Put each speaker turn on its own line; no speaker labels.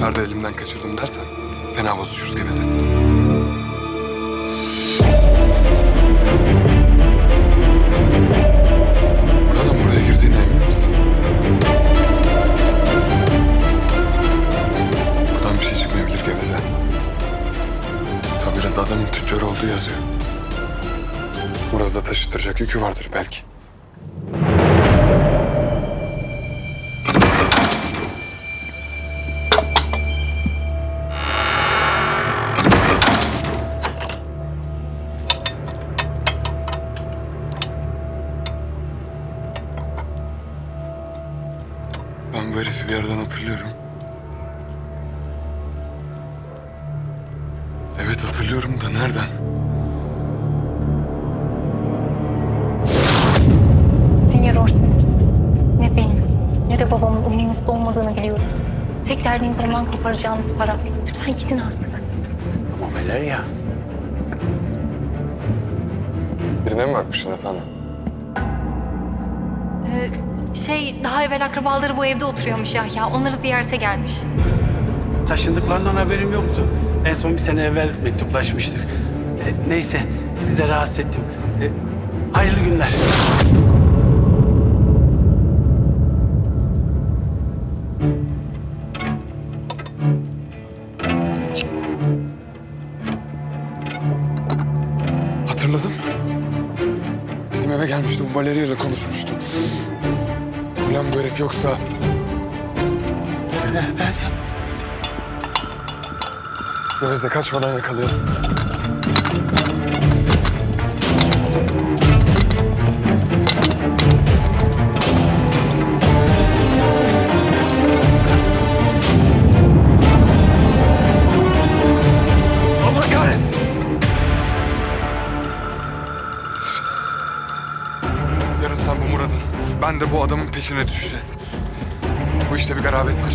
sefer de elimden kaçırdım dersen fena bozuşuruz geveze. Buradan buraya girdiğine emin misin? Buradan bir şey çıkmayabilir geveze. Tabelada adamın tüccar olduğu yazıyor. Burada taşıtıracak yükü vardır belki. Ben bu herifi bir yerden hatırlıyorum. Evet hatırlıyorum da nereden?
Senior Orson. Ne benim ne de babamın umurunuzda olmadığını biliyorum. Tek derdiniz ondan koparacağınız para. Lütfen gidin artık.
Ama Valeria.
Birine mi bakmışsın efendim?
Ee, şey daha evvel akrabaları bu evde oturuyormuş Yahya. Onları ziyarete gelmiş.
Taşındıklarından haberim yoktu. En son bir sene evvel mektuplaşmıştık. E, neyse, sizi de rahatsız ettim. E, hayırlı günler.
Hatırladım. Bizim eve gelmişti. Bu Valeria ile konuşmuştu. Ulan bu herif yoksa... Geveze kaçmadan yakalayalım. Sen bu Murat'ın, ben de bu adamın peşine düşeceğiz. Bu işte bir garabet var.